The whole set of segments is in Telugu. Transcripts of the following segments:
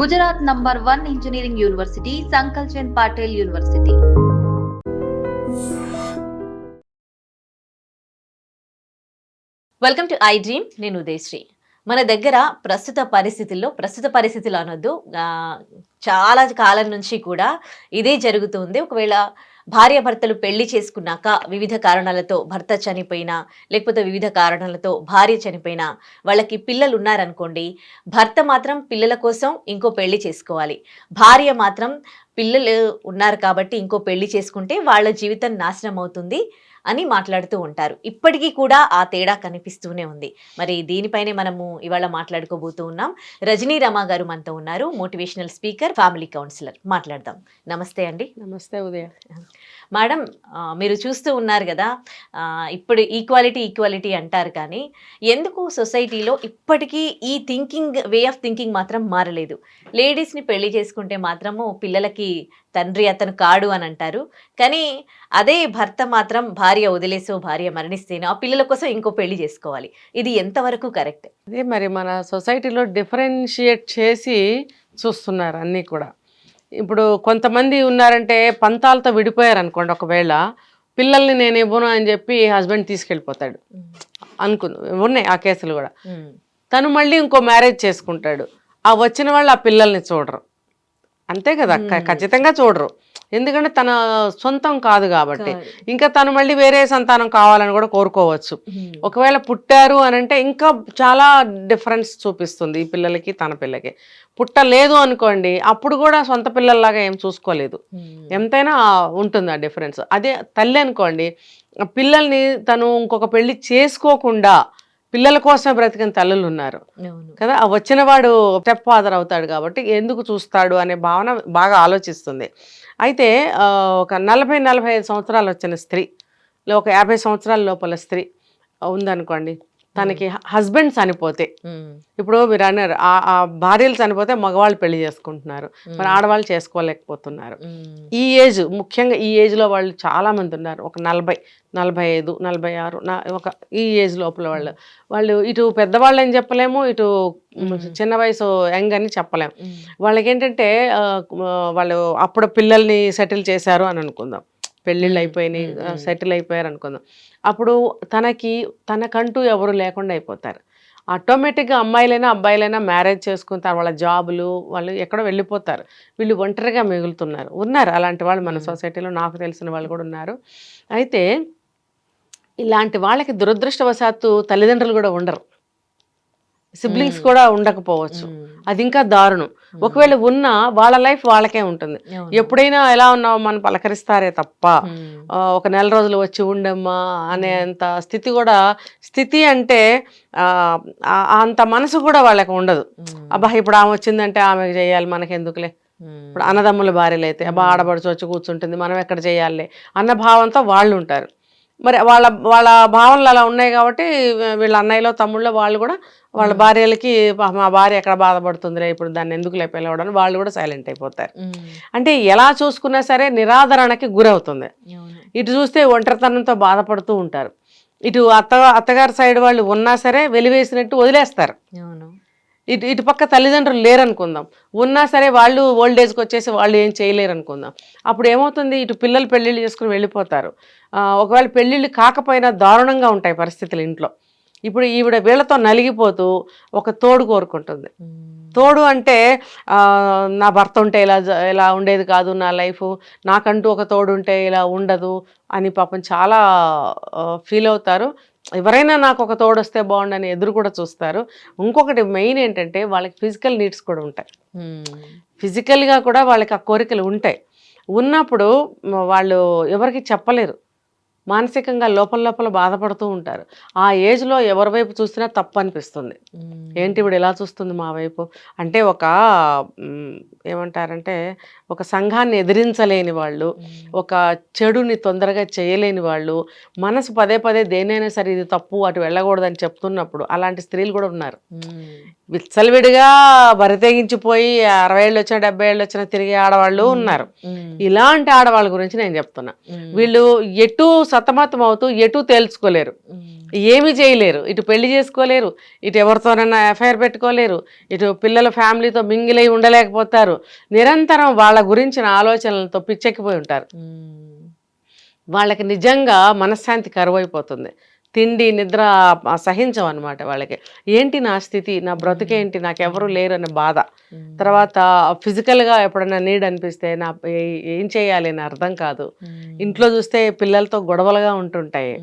Gujarat number one engineering university Sankalchand Patel university. Welcome to iDream నేను ఉదయశ్రీ. మన దగ్గర ప్రస్తుత పరిస్థితుల్లో ప్రస్తుత పరిస్థితులు అనొద్దు చాలా కాలం నుంచి కూడా ఇదే జరుగుతుంది ఒకవేళ భార్యాభర్తలు పెళ్ళి చేసుకున్నాక వివిధ కారణాలతో భర్త చనిపోయినా లేకపోతే వివిధ కారణాలతో భార్య చనిపోయినా వాళ్ళకి పిల్లలు ఉన్నారనుకోండి భర్త మాత్రం పిల్లల కోసం ఇంకో పెళ్ళి చేసుకోవాలి. భార్య మాత్రం పిల్లలు ఉన్నారు కాబట్టి ఇంకో పెళ్ళి చేసుకుంటే వాళ్ళ జీవితం నాశనం అవుతుంది. అని మాట్లాడుతూ ఉంటారు. ఇప్పటికీ కూడా ఆ తేడా కనిపిస్తూనే ఉంది. మరి దీనిపైనే మనము ఇవాళ మాట్లాడుకోబోతూ ఉన్నాం. రజనీ రమా గారు మనతో ఉన్నారు. Motivational speaker family counsellor. మాట్లాడదాం. నమస్తే అండి. నమస్తే ఉదయ. మేడం మీరు చూస్తూ ఉన్నారు కదా ఇప్పుడు ఈక్వాలిటీ ఈక్వాలిటీ అంటారు కానీ ఎందుకు సొసైటీలో ఇప్పటికీ ఈ థింకింగ్ వే ఆఫ్ థింకింగ్ మాత్రం మారలేదు? లేడీస్ని పెళ్ళి చేసుకుంటే మాత్రము పిల్లలకి తండ్రి అతను కాడు అని అంటారు. కానీ అదే భర్త మాత్రం భార్య వదిలేసో భార్య మరణిస్తేనో ఆ పిల్లల కోసం ఇంకో పెళ్ళి చేసుకోవాలి. ఇది ఎంతవరకు కరెక్ట్? అదే మరి మన సొసైటీలో డిఫరెన్షియేట్ చేసి చూస్తున్నారు అన్నీ కూడా. ఇప్పుడు కొంతమంది ఉన్నారంటే పంతాలతో విడిపోయారు అనుకోండి ఒకవేళ పిల్లల్ని నేను ఇవ్వను అని చెప్పి హస్బెండ్ తీసుకెళ్ళిపోతాడు. అనుకుంది ఉన్నాయి ఆ కేసులు కూడా. తను మళ్ళీ ఇంకో మ్యారేజ్ చేసుకుంటాడు. ఆ వచ్చిన వాళ్ళు ఆ పిల్లల్ని చూడరు. అంతే కదా. ఖచ్చితంగా చూడరు. ఎందుకంటే తన సొంతం కాదు కాబట్టి. ఇంకా తను మళ్ళీ వేరే సంతానం కావాలని కూడా కోరుకోవచ్చు. ఒకవేళ పుట్టారు అని అంటే ఇంకా చాలా డిఫరెన్స్ చూపిస్తుంది ఈ పిల్లలకి తన పిల్లకి. పుట్టలేదు అనుకోండి అప్పుడు కూడా సొంత పిల్లల్లాగా ఏం చూసుకోలేదు. ఎంతైనా ఉంటుంది ఆ డిఫరెన్స్. అదే తల్లి అనుకోండి పిల్లల్ని తను ఇంకొక పెళ్ళి చేసుకోకుండా పిల్లల కోసం బ్రతికిన తల్లులు ఉన్నారు కదా ఆ వచ్చిన వాడు స్టెప్ ఫాదర్ అవుతాడు కాబట్టి ఎందుకు చూస్తాడు అనే భావన బాగా ఆలోచిస్తుంది. అయితే ఒక నలభై నలభై ఐదు సంవత్సరాలు వచ్చిన స్త్రీ ఒక యాభై సంవత్సరాల లోపల స్త్రీ ఉందనుకోండి తనకి హస్బెండ్ చనిపోతే. ఇప్పుడు మీరు అన్నారు ఆ భార్యలు చనిపోతే మగవాళ్ళు పెళ్ళి చేసుకుంటున్నారు. మరి ఆడవాళ్ళు చేసుకోలేకపోతున్నారు. ఈ ఏజ్ ముఖ్యంగా ఈ ఏజ్లో వాళ్ళు చాలా మంది ఉన్నారు. ఒక నలభై నలభై ఐదు నలభై ఆరు నా ఒక ఈ ఏజ్ లోపల వాళ్ళు. వాళ్ళు ఇటు పెద్దవాళ్ళు అని చెప్పలేము ఇటు చిన్న వయసు యంగ్ అని చెప్పలేము ఉమ్. వాళ్ళకి ఏంటంటే ఆ, వాళ్ళు అప్పుడు పిల్లల్ని సెటిల్ చేశారు అని అనుకుందాం. పెళ్ళిళ్ళు అయిపోయినాయి. సెటిల్ అయిపోయారు అనుకుందాం. అప్పుడు తనకి తనకంటూ ఎవరు లేకుండా అయిపోతారు. ఆటోమేటిక్గా అమ్మాయిలైనా అబ్బాయిలైనా మ్యారేజ్ చేసుకుంటారు వాళ్ళ జాబులు వాళ్ళు ఎక్కడో వెళ్ళిపోతారు. వీళ్ళు ఒంటరిగా మిగులుతున్నారు. ఉన్నారు అలాంటి వాళ్ళు మన. సొసైటీలో నాకు తెలిసిన వాళ్ళు కూడా ఉన్నారు. అయితే ఇలాంటి వాళ్ళకి దురదృష్టవశాత్తు తల్లిదండ్రులు కూడా ఉండరు. సిబ్లింగ్స్. కూడా ఉండకపోవచ్చు. అది ఇంకా దారుణం ఒకవేళ ఉన్నా వాళ్ళ లైఫ్ వాళ్ళకే ఉంటుంది. ఎప్పుడైనా ఎలా ఉన్నావు మనం పలకరిస్తారే తప్ప ఒక నెల రోజులు వచ్చి ఉండమ్మా అనేంత స్థితి కూడా స్థితి అంటే అంత మనసు కూడా వాళ్ళకి ఉండదు. అబ్బా ఇప్పుడు ఆమె వచ్చిందంటే ఆమెకు చేయాలి మనకి ఎందుకులే ఉమ్. ఇప్పుడు అన్నదమ్ముల భార్యలు అయితే అబ్బా ఆడబడుచు వచ్చి కూర్చుంటుంది మనం ఎక్కడ చేయాలి అన్న భావంతో వాళ్ళు ఉంటారు మరి వాళ్ళ వాళ్ళ భావనలు అలా ఉన్నాయి కాబట్టి వీళ్ళ అన్నయ్యలో తమ్ముళ్ళో వాళ్ళు కూడా వాళ్ళ భార్యలకి "పాపం మా భార్య ఎక్కడ బాధపడుతుందిరే ఇప్పుడు దాన్ని ఎందుకు లేపిల్లవడం వాళ్ళు కూడా సైలెంట్ అయిపోతారు. అంటే ఎలా చూసుకున్నా సరే నిరాదరణకి గురవుతుంది. ఇటు చూస్తే ఒంటరితనంతో బాధపడుతూ ఉంటారు. ఇటు అత్త అత్తగారి సైడ్ వాళ్ళు ఉన్నా సరే వెలివేసినట్టు వదిలేస్తారు. ఇటు ఇటు పక్క తల్లిదండ్రులు లేరనుకుందాం. ఉన్నా సరే వాళ్ళు ఓల్డ్ ఏజ్కి వచ్చేసి వాళ్ళు ఏం చేయలేరు అనుకుందాం అప్పుడు ఏమవుతుంది? ఇటు పిల్లలు పెళ్ళిళ్ళు చేసుకుని వెళ్ళిపోతారు. ఒకవేళ పెళ్ళిళ్ళు కాకపోయినా దారుణంగా ఉంటాయి పరిస్థితులు ఇంట్లో. ఇప్పుడు ఈవిడ వీళ్ళతో నలిగిపోతూ ఒక తోడు కోరుకుంటుంది. తోడు అంటే నా భర్త ఉంటే ఇలా ఇలా ఉండేది కాదు నా లైఫ్. నాకంటూ ఒక తోడు ఉంటే ఇలా ఉండదు అని పాపం చాలా ఫీల్ అవుతారు. ఎవరైనా నాకు ఒక తోడొస్తే బాగుండని ఎదురు కూడా చూస్తారు. ఇంకొకటి మెయిన్ ఏంటంటే వాళ్ళకి ఫిజికల్ నీడ్స్ కూడా ఉంటాయి. ఫిజికల్గా కూడా వాళ్ళకి ఆ కోరికలు ఉంటాయి. ఉన్నప్పుడు వాళ్ళు ఎవరికి చెప్పలేరు. మానసికంగా లోపల లోపల బాధపడుతూ ఉంటారు ఆ ఏజ్లో ఎవరి వైపు చూసినా తప్పు అనిపిస్తుంది. ఏంటి ఇప్పుడు ఎలా చూస్తుంది మా వైపు అంటే ఒక ఏమంటారంటే ఒక సంఘాన్ని ఎదిరించలేని వాళ్ళు. ఒక చెడుని తొందరగా చేయలేని వాళ్ళు మనసు పదే పదే దేనైనా సరే ఇది తప్పు అటు వెళ్ళకూడదని చెప్తున్నప్పుడు అలాంటి స్త్రీలు కూడా ఉన్నారు. విచ్చలవిడిగా బరితెగించిపోయి అరవై ఏళ్ళు వచ్చిన డెబ్బై ఏళ్ళు వచ్చిన తిరిగే ఆడవాళ్ళు ఉన్నారు. ఇలాంటి ఆడవాళ్ళ గురించి నేను చెప్తున్నా. వీళ్ళు ఎటు సతమతం అవుతూ ఎటు తేల్చుకోలేరు. ఏమీ చేయలేరు. ఇటు పెళ్ళి చేసుకోలేరు. ఇటు ఎవరితోనైనా ఎఫ్ఐఆర్ పెట్టుకోలేరు. ఇటు పిల్లల ఫ్యామిలీతో మింగిలై ఉండలేకపోతారు. నిరంతరం వాళ్ళ గురించిన ఆలోచనలతో పిచ్చెక్కిపోయి ఉంటారు. వాళ్ళకి నిజంగా మనశ్శాంతి కరువైపోతుంది. తిండి నిద్ర సహించం అనమాట వాళ్ళకి. ఏంటి నా స్థితి? నా బ్రతుకేంటి నాకెవరు లేరు అనే బాధ. తర్వాత ఫిజికల్గా ఎప్పుడైనా నీడ్ అనిపిస్తే నా ఏ- ఏం చేయాలి అని అర్థం కాదు. ఇంట్లో చూస్తే పిల్లలతో గొడవలుగా ఉంటుంటాయి.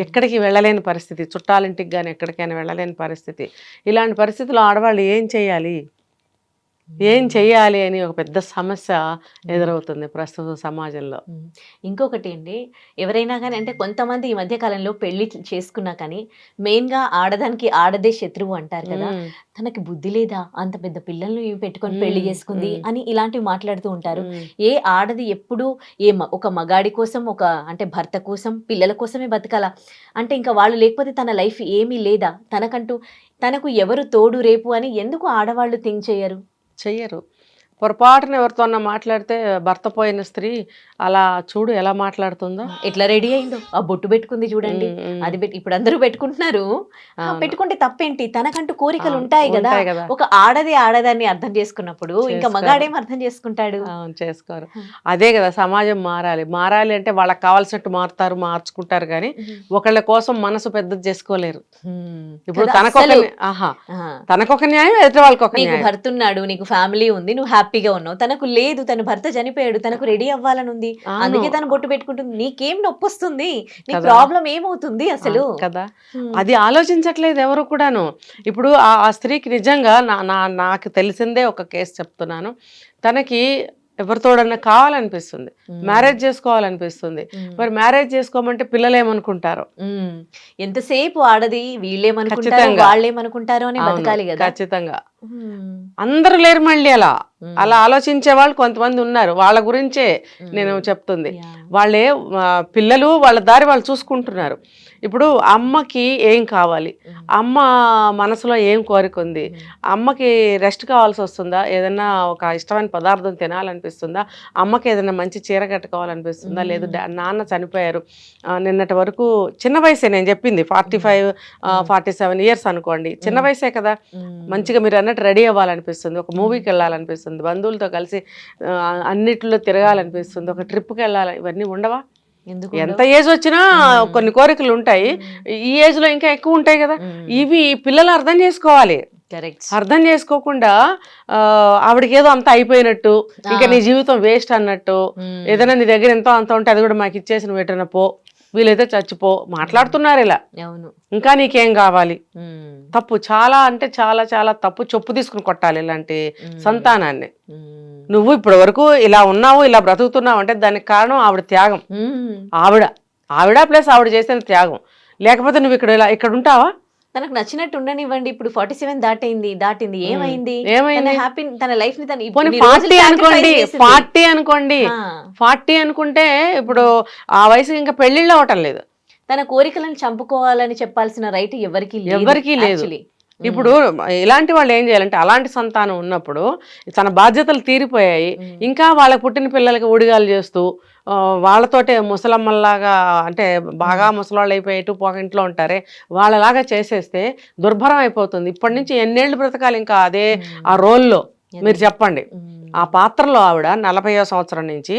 ఎక్కడికి వెళ్ళలేని పరిస్థితి. చుట్టాలింటికి కానీ ఎక్కడికైనా వెళ్ళలేని పరిస్థితి. ఇలాంటి పరిస్థితుల్లో ఆడవాళ్ళు ఏం చేయాలి? ఏం చేయాలి అని ఒక పెద్ద సమస్య ఎదురవుతుంది ప్రస్తుత సమాజంలో. ఇంకొకటి అండి ఎవరైనా కానీ అంటే కొంతమంది ఈ మధ్య కాలంలో పెళ్ళి చేసుకున్నా కానీ మెయిన్గా ఆడదానికి ఆడదే శత్రువు అంటారు కదా. తనకి బుద్ధి లేదా అంత పెద్ద పిల్లల్ని పెట్టుకొని. పెళ్ళి చేసుకుంది. అని ఇలాంటివి మాట్లాడుతూ ఉంటారు. ఏ ఆడది ఎప్పుడు ఏ ఒక మగాడి కోసం ఒక అంటే భర్త కోసం పిల్లల కోసమే బతకాల అంటే ఇంకా వాళ్ళు లేకపోతే తన లైఫ్ ఏమీ లేదా తనకంటూ తనకు ఎవరు తోడు రేపు అని ఎందుకు ఆడవాళ్ళు థింక్ చేయరు చెయ్యరు పొరపాటున ఎవరితోన్నా మాట్లాడితే భర్త పోయిన స్త్రీ అలా చూడు ఎలా మాట్లాడుతుందో. ఎట్లా రెడీ అయిందో ఆ బొట్టు పెట్టుకుంది చూడండి. అది ఇప్పుడు అందరూ పెట్టుకుంటున్నారు. పెట్టుకుంటే తప్పేంటి? తనకంటూ కోరికలు ఉంటాయి కదా. ఒక ఆడది ఆడదాన్ని అర్థం చేసుకున్నప్పుడు ఇంకా. మగాడేం అర్థం చేసుకుంటాడు? చేసుకోరు. అదే కదా సమాజం మారాలి. మారాలి అంటే వాళ్ళకి కావాల్సినట్టు మారుతారు మార్చుకుంటారు కానీ ఒకళ్ళ కోసం మనసు పెద్దది చేసుకోలేరు. ఇప్పుడు తనకొక ఆహా. తనకొక న్యాయం ఎదుటి వాళ్ళకి ఒక నీకు న్యాయం. భర్త ఉన్నాడు నీకు ఫ్యామిలీ ఉంది నువ్వు హ్యాపీగా ఉన్నావు తనకు లేదు తన భర్త చనిపోయాడు తనకు రెడీ అవ్వాలని ఉంది. అందుకే తను బొట్టు పెట్టుకుంటుంది నీకేం నొప్పి వస్తుంది నీ. ప్రాబ్లం ఏమవుతుంది అసలు కదా. అది ఆలోచించట్లేదు ఎవరు కూడాను ఇప్పుడు ఆ స్త్రీకి నిజంగా నా నాకు తెలిసిందే ఒక కేసు చెప్తున్నాను తనకి ఎవరితోడన్నా కావాలనిపిస్తుంది. మ్యారేజ్ చేసుకోవాలనిపిస్తుంది. మరి మ్యారేజ్ చేసుకోమంటే పిల్లలు ఏమనుకుంటారు. ఎంతసేపు ఆడది వీళ్ళేమనుకుంటారో. వాళ్ళేమనుకుంటారో అని బతకాలి కదా ఖచ్చితంగా. అందరూ లేరు మళ్ళీ అలా. అలా ఆలోచించే వాళ్ళు కొంతమంది ఉన్నారు. వాళ్ళ గురించే నేను చెప్తుంది. వాళ్ళే పిల్లలు వాళ్ళ దారి వాళ్ళు చూసుకుంటున్నారు. ఇప్పుడు అమ్మకి ఏం కావాలి. అమ్మ మనసులో ఏం కోరిక ఉంది? అమ్మకి రెస్ట్ కావాల్సి వస్తుందా? ఏదైనా ఒక ఇష్టమైన పదార్థం తినాలనిపిస్తుందా? అమ్మకి ఏదైనా మంచి చీర కట్టుకోవాలనిపిస్తుందా? లేదు నాన్న చనిపోయారు. నిన్నటి వరకు చిన్న వయసే నేను చెప్పింది. Forty five forty seven years అనుకోండి. చిన్న వయసే కదా. మంచిగా మీరు అన్నట్టు రెడీ అవ్వాలనిపిస్తుంది. ఒక మూవీకి వెళ్ళాలనిపిస్తుంది. బంధువులతో కలిసి అన్నిటిలో తిరగాలనిపిస్తుంది. ఒక ట్రిప్కి వెళ్ళాలి ఇవన్నీ ఉండవా? ఎంత ఏజ్ వచ్చినా కొన్ని కోరికలు ఉంటాయి. ఈ ఏజ్లో ఇంకా ఎక్కువ ఉంటాయి కదా. ఇవి పిల్లలు అర్థం చేసుకోవాలి. అర్థం చేసుకోకుండా ఆవిడకి ఏదో అంత అయిపోయినట్టు ఇంకా నీ జీవితం వేస్ట్ అన్నట్టు ఏదైనా నీ దగ్గర ఎంతో అంత ఉంటే అది కూడా మాకు ఇచ్చేసి నువ్వు ఎటైనా పో వీలైతే చచ్చిపో మాట్లాడుతున్నారు ఇలా. అవును. ఇంకా నీకేం కావాలి. తప్పు చాలా అంటే చాలా చాలా తప్పు చొప్పు తీసుకుని కొట్టాలి ఇలాంటి సంతానాన్ని. నువ్వు ఇప్పటి వరకు ఇలా ఉన్నావు ఇలా బ్రతుకుతున్నావు అంటే దానికి కారణం ఆవిడ త్యాగం. ఆవిడ ఆవిడ ప్లస్ ఆవిడ చేసిన త్యాగం. లేకపోతే నువ్వు ఇక్కడ ఇలా ఇక్కడ ఉంటావా? తనకు నచ్చినట్టు ఉండనివ్వండి ఇప్పుడు ఫార్టీ సెవెన్ దాటైంది దాటింది ఏమైంది? హ్యాపీ తన లైఫ్ని తను ఫార్టీ అనుకోండి. ఫార్టీ అనుకోండి ఫార్టీ అనుకుంటే ఇప్పుడు ఆ వయసుకి ఇంకా పెళ్ళిళ్ళు అవటం లేదు. తన కోరికలను చంపుకోవాలని చెప్పాల్సిన రైట్ ఎవరికి ఎవరికీ లేదు. ఇప్పుడు ఇలాంటి వాళ్ళు ఏం చేయాలంటే అలాంటి సంతానం ఉన్నప్పుడు తన బాధ్యతలు తీరిపోయాయి. ఇంకా వాళ్ళకి పుట్టిన పిల్లలకి ఉడిగాలు చేస్తూ వాళ్ళతోటే ముసలమ్మల్లాగా అంటే బాగా ముసలాళ్ళు అయిపోయి ఎటు పోక ఇంట్లో ఉంటారే వాళ్ళలాగా చేసేస్తే దుర్భరం అయిపోతుంది. ఇప్పటి నుంచి ఎన్నేళ్ళు బ్రతకాలి ఇంకా అదే ఆ రోల్లో. మీరు చెప్పండి. ఆ పాత్రలో ఆవిడ నలభైవ సంవత్సరం నుంచి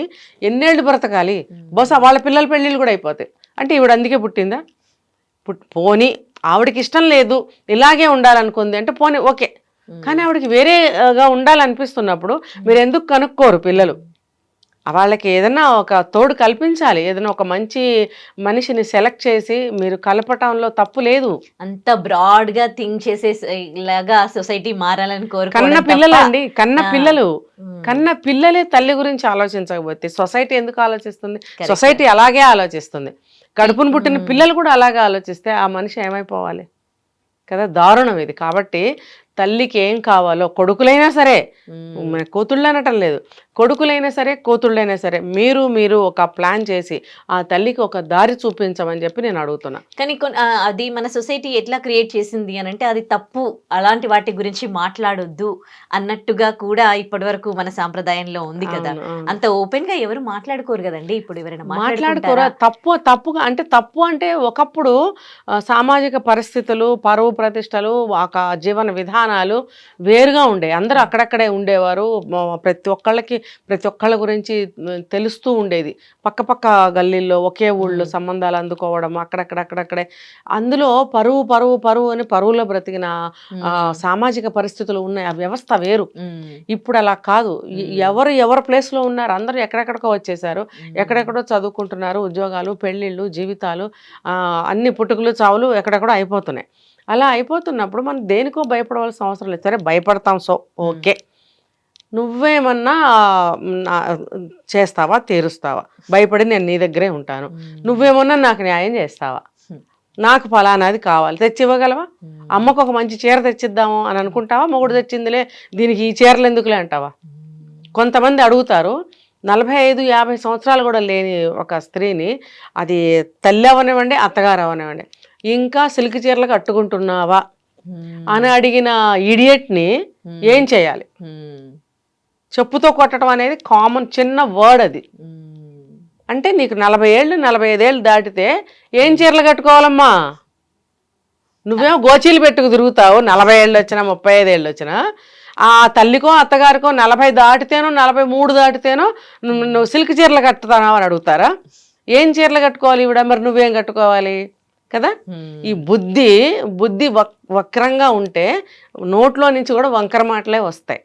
ఎన్నేళ్ళు బ్రతకాలి? బహుశా వాళ్ళ పిల్లల పెళ్ళిళ్ళు కూడా అయిపోతాయి. అంటే ఈవిడ అందుకే పుట్టిందా? పుట్ పోని ఆవిడకి ఇష్టం లేదు ఇలాగే ఉండాలనుకుంది అంటే పోనీ ఓకే. కానీ ఆవిడకి వేరేగా ఉండాలనిపిస్తున్నప్పుడు మీరు ఎందుకు కనుక్కోరు పిల్లలు? వాళ్ళకి ఏదైనా ఒక తోడు కల్పించాలి. ఏదైనా ఒక మంచి మనిషిని సెలెక్ట్ చేసి మీరు కలపటంలో తప్పు లేదు. అంత బ్రాడ్గా థింక్ చేసే లాగా సొసైటీ మారాలని కన్న కోరుకోవడం పిల్లలు అండి కన్న. పిల్లలు. కన్న పిల్లలే తల్లి గురించి ఆలోచించకపోతే సొసైటీ ఎందుకు ఆలోచిస్తుంది. సొసైటీ అలాగే ఆలోచిస్తుంది. కడుపును పుట్టిన పిల్లలు కూడా అలాగే ఆలోచిస్తే ఆ మనిషి ఏమైపోవాలి? కదా దారుణం ఇది. కాబట్టి తల్లికి ఏం కావాలో కొడుకులైనా సరే కూతుళ్ళు అనటం లేదు. కొడుకులైనా సరే కూతుళ్ళైనా సరే మీరు మీరు ఒక ప్లాన్ చేసి ఆ తల్లికి ఒక దారి చూపించమని చెప్పి నేను అడుగుతున్నా. కానీ అది మన సొసైటీ ఎట్లా క్రియేట్ చేసింది అని అంటే అది తప్పు. అలాంటి వాటి గురించి మాట్లాడొద్దు అన్నట్టుగా కూడా ఇప్పటి వరకు మన సాంప్రదాయంలో ఉంది కదా. అంత ఓపెన్గా ఎవరు మాట్లాడుకోరు కదండి? ఇప్పుడు ఎవరైనా మాట్లాడుకోరా? తప్పు తప్పుగా అంటే తప్పు అంటే ఒకప్పుడు సామాజిక పరిస్థితులు పరువు ప్రతిష్టలు ఒక జీవన విధానాలు వేరుగా ఉండేవి. అందరూ అక్కడక్కడే ఉండేవారు. ప్రతి ఒక్కళ్ళకి ప్రతి ఒక్కళ్ళ గురించి తెలుస్తూ ఉండేది. పక్క పక్క గల్లీల్లో ఒకే ఊళ్ళో. సంబంధాలు అందుకోవడం అక్కడక్కడ అక్కడక్కడే. అందులో పరువు పరువు పరువు అని పరువులో బ్రతికిన సామాజిక పరిస్థితులు ఉన్నాయి. ఆ వ్యవస్థ వేరు. ఇప్పుడు అలా కాదు. ఎవరు ఎవరి place లో ఉన్నారు? అందరూ ఎక్కడెక్కడికో వచ్చేసారు ఎక్కడెక్కడో చదువుకుంటున్నారు. ఉద్యోగాలు పెళ్ళిళ్ళు జీవితాలు అన్ని పుట్టుకలు చావులు ఎక్కడెక్కడో అయిపోతున్నాయి. అలా అయిపోతున్నప్పుడు మనం దేనికో భయపడవలసిన అవసరం లేదు. సరే భయపడతాం. So okay. నువ్వేమన్నా చేస్తావా? తీరుస్తావా? భయపడి నేను నీ దగ్గరే ఉంటాను. నువ్వేమన్నా నాకు న్యాయం చేస్తావా. నాకు ఫలానాది కావాలి. తెచ్చి ఇవ్వగలవా అమ్మకు ఒక మంచి చీర తెచ్చిద్దాము అని అనుకుంటావా? మొగుడు తెచ్చిందిలే దీనికి ఈ చీరలు ఎందుకులే అంటావా? కొంతమంది అడుగుతారు నలభై ఐదు యాభై సంవత్సరాలు కూడా లేని ఒక స్త్రీని అది తల్లి అవనివ్వండి అత్తగారు అవనివ్వండి ఇంకా సిల్క్ చీరలు కట్టుకుంటున్నావా? అని అడిగిన ఇడియట్ని ఏం చేయాలి? చెప్పుతో కొట్టడం అనేది కామన్ చిన్న వర్డ్ అది. అంటే నీకు నలభై ఏళ్ళు నలభై ఐదేళ్ళు దాటితే ఏం చీరలు కట్టుకోవాలమ్మా? నువ్వేమో గోచీలు పెట్టుకు తిరుగుతావు నలభై ఏళ్ళు వచ్చినా ముప్పై ఐదు ఏళ్ళు వచ్చినా. ఆ తల్లికో అత్తగారికో నలభై దాటితేనో నలభై మూడు దాటితేనో నువ్వు నువ్వు సిల్క్ చీరలు కట్టుతానా అని అడుగుతారా? ఏం చీరలు కట్టుకోవాలి ఇవిడ? మరి నువ్వేం కట్టుకోవాలి? కదా? ఈ బుద్ధి బుద్ధి వక్ వక్రంగా ఉంటే నోట్లో నుంచి కూడా వంకర మాటలే వస్తాయి.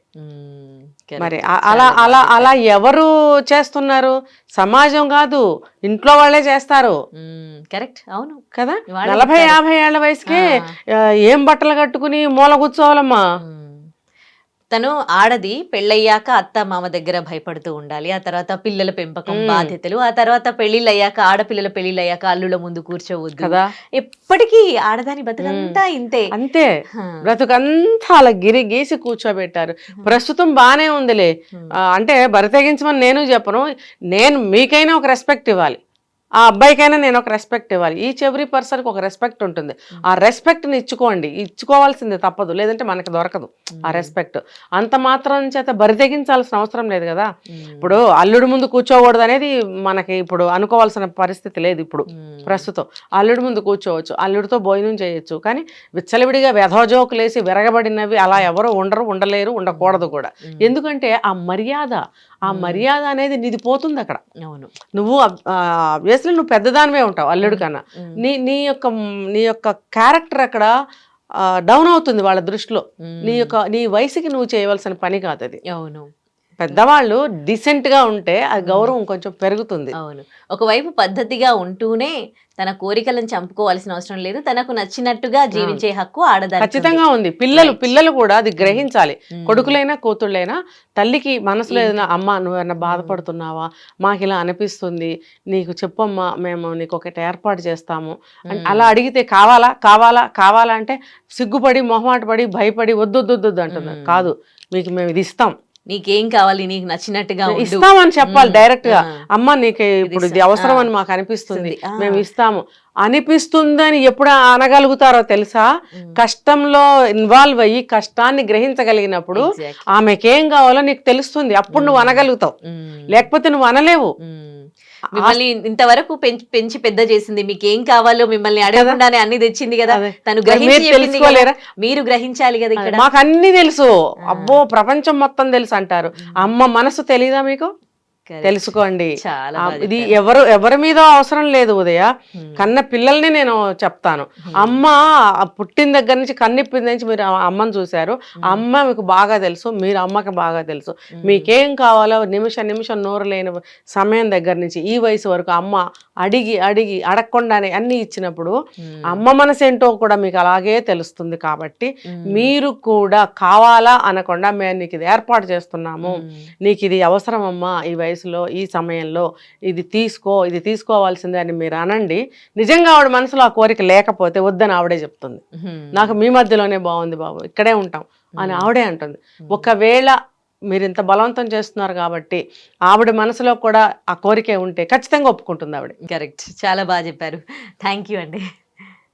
మరి అలా అలా అలా ఎవరు చేస్తున్నారు? సమాజం కాదు ఇంట్లో వాళ్ళే చేస్తారు. కరెక్ట్. అవును. కదా? నలభై. యాభై ఏళ్ళ వయసుకే ఏం బట్టలు కట్టుకుని మూల కూర్చోవాలమ్మా మ్మ్. తను ఆడది పెళ్ళయ్యాక అత్త మామ దగ్గర భయపడుతూ ఉండాలి. ఆ తర్వాత పిల్లల పెంపకం. బాధ్యతలు. ఆ తర్వాత పెళ్ళిళ్ళు అయ్యాక ఆడపిల్లల పెళ్ళిళ్ళు అయ్యాక అల్లుల ముందు కూర్చోవద్దు. కదా? ఎప్పటికీ ఆడదాని బతుకంతా ఇంతే. అంతే. బ్రతుకంతా అలా గిరి గీసి కూర్చోబెట్టారు. ప్రస్తుతం బానే ఉందిలే. అంటే బరి తెగించమని నేను చెప్పను. నేను మీకైనా ఒక రెస్పెక్ట్ ఇవ్వాలి. ఆ అబ్బాయికైనా నేను ఒక రెస్పెక్ట్ ఇవ్వాలి. ఈచ్ ఎవ్రీ పర్సన్కి ఒక రెస్పెక్ట్ ఉంటుంది. ఆ రెస్పెక్ట్ని ఇచ్చుకోండి. ఇచ్చుకోవాల్సిందే తప్పదు. లేదంటే మనకి దొరకదు. ఆ రెస్పెక్ట్ అంత మాత్రం చేత బరి తెగించాల్సిన అవసరం లేదు కదా. ఇప్పుడు అల్లుడి ముందు కూర్చోకూడదు అనేది మనకి ఇప్పుడు అనుకోవాల్సిన పరిస్థితి లేదు ఇప్పుడు. ప్రస్తుతం. అల్లుడి ముందు కూర్చోవచ్చు. అల్లుడితో భోజనం చేయొచ్చు. కానీ విచ్చలవిడిగా వ్యధోజోకులేసి విరగబడినవి అలా ఎవరు ఉండరు ఉండలేరు ఉండకూడదు కూడా. ఎందుకంటే ఆ మర్యాద ఆ. మర్యాద అనేది నీది పోతుంది అక్కడ. అవును. నువ్వు ఆబ్వియస్లీ నువ్వు పెద్దదానివే ఉంటావు అల్లుడి కన్నా. నీ నీ యొక్క నీ యొక్క క్యారెక్టర్ అక్కడ డౌన్ అవుతుంది వాళ్ళ దృష్టిలో. నీ యొక్క నీ వయసుకి నువ్వు చేయవలసిన పని కాదు అది అవును. పెద్దవాళ్ళు decent గా ఉంటే ఆ గౌరవం కొంచెం పెరుగుతుంది. అవును. ఒకవైపు పద్ధతిగా ఉంటూనే తన కోరికలను చంపుకోవాల్సిన అవసరం లేదు. తనకు నచ్చినట్టుగా జీవించే హక్కు ఆడదానికి ఖచ్చితంగా ఉంది. పిల్లలు. పిల్లలు కూడా అది గ్రహించాలి. కొడుకులైనా కూతుళ్ళైనా తల్లికి మనసులో? ఏదైనా అమ్మ నువ్వేమన్నా బాధపడుతున్నావా? మాకు ఇలా అనిపిస్తుంది. నీకు చెప్పమ్మా మేము నీకు ఒకటి ఏర్పాటు చేస్తాము. అలా అడిగితే కావాలా కావాలా కావాలా అంటే సిగ్గుపడి మొహమాట పడి భయపడి వద్దు వద్దు వద్దు అంటున్నారు. కాదు మీకు మేము ఇది ఇస్తాం. నీకేం కావాలి నీకు నచ్చినట్టుగా. ఇస్తామని చెప్పాలి. డైరెక్ట్గా. అమ్మ నీకు ఇప్పుడు ఇది. అవసరం. అని మాకు అనిపిస్తుంది. మేము ఇస్తాము అనిపిస్తుందని ఎప్పుడు అనగలుగుతారో తెలుసా. కష్టంలో ఇన్వాల్వ్ అయ్యి కష్టాన్ని గ్రహించగలిగినప్పుడు. ఆమెకేం కావాలో నీకు తెలుస్తుంది అప్పుడు నువ్వు అనగలుగుతావు. లేకపోతే నువ్వు అనలేవు. మిమ్మల్ని ఇంతవరకు పెంచి పెంచి పెద్ద చేసింది. మీకు ఏం కావాలో మిమ్మల్ని అడగకుండానే అన్ని తెచ్చింది కదా. తను మరి గ్రహించాలి కదా ఇక్కడ? మాకు అన్ని తెలుసు. అబ్బో ప్రపంచం మొత్తం తెలుసు అంటారు. అమ్మ మనసు తెలీదా మీకు. తెలుసుకోండి ఇది. ఎవరు ఎవరి మీద అవసరం లేదు ఉదయ. కన్న పిల్లల్ని నేను చెప్తాను మ్మ్. అమ్మ పుట్టిన దగ్గర నుంచి కన్నిప్పిన నుంచి మీరు అమ్మని చూశారు అమ్మ మీకు బాగా తెలుసు మీరు అమ్మకి బాగా తెలుసు. మీకేం కావాలో నిమిషం నిమిషం నోరు లేని సమయం దగ్గర నుంచి ఈ వయసు వరకు అమ్మ అడిగి అడిగి అడగకుండానే అన్ని ఇచ్చినప్పుడు మ్మ్. అమ్మ మనసు ఏంటో కూడా మీకు అలాగే తెలుస్తుంది కాబట్టి. మీరు కూడా కావాలా అనకుండా మేము నీకు ఇది ఏర్పాటు చేస్తున్నాము. నీకు ఇది అవసరం అమ్మా ఈ వయసులో ఈ సమయంలో ఇది తీసుకో ఇది తీసుకోవాల్సిందే అని మీరు అనండి నిజంగా ఆవిడ మనసులో ఆ కోరిక లేకపోతే వద్దని ఆవిడే చెప్తుంది. నాకు మీ మధ్యలోనే బాగుంది బాబు ఇక్కడే ఉంటాం అని ఆవిడే అంటుంది ఒకవేళ మీరు ఇంత బలవంతం చేస్తున్నారు కాబట్టి ఆవిడ మనసులో కూడా ఆ కోరిక ఉంటే ఖచ్చితంగా ఒప్పుకుంటుంది ఆవిడ కరెక్ట్ చాలా బాగా చెప్పారు థ్యాంక్ యూ అండి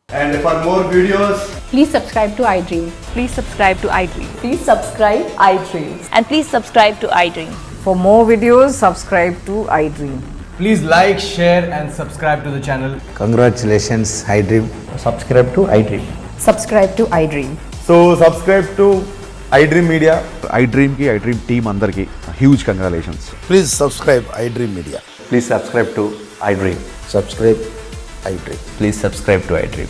And for more videos, Please subscribe to iDream. Please subscribe to iDream. Please subscribe iDream. And please subscribe to iDream. For more videos, subscribe to iDream. please like, share, and subscribe to the channel. Congratulations, iDream. Subscribe to iDream. Subscribe to iDream. So, subscribe to iDream Media. I డ్రీమ్కి I dream team అందరికీ huge congratulations Please subscribe iDream Media. Please subscribe to iDream. Subscribe iDream. Please subscribe to iDream.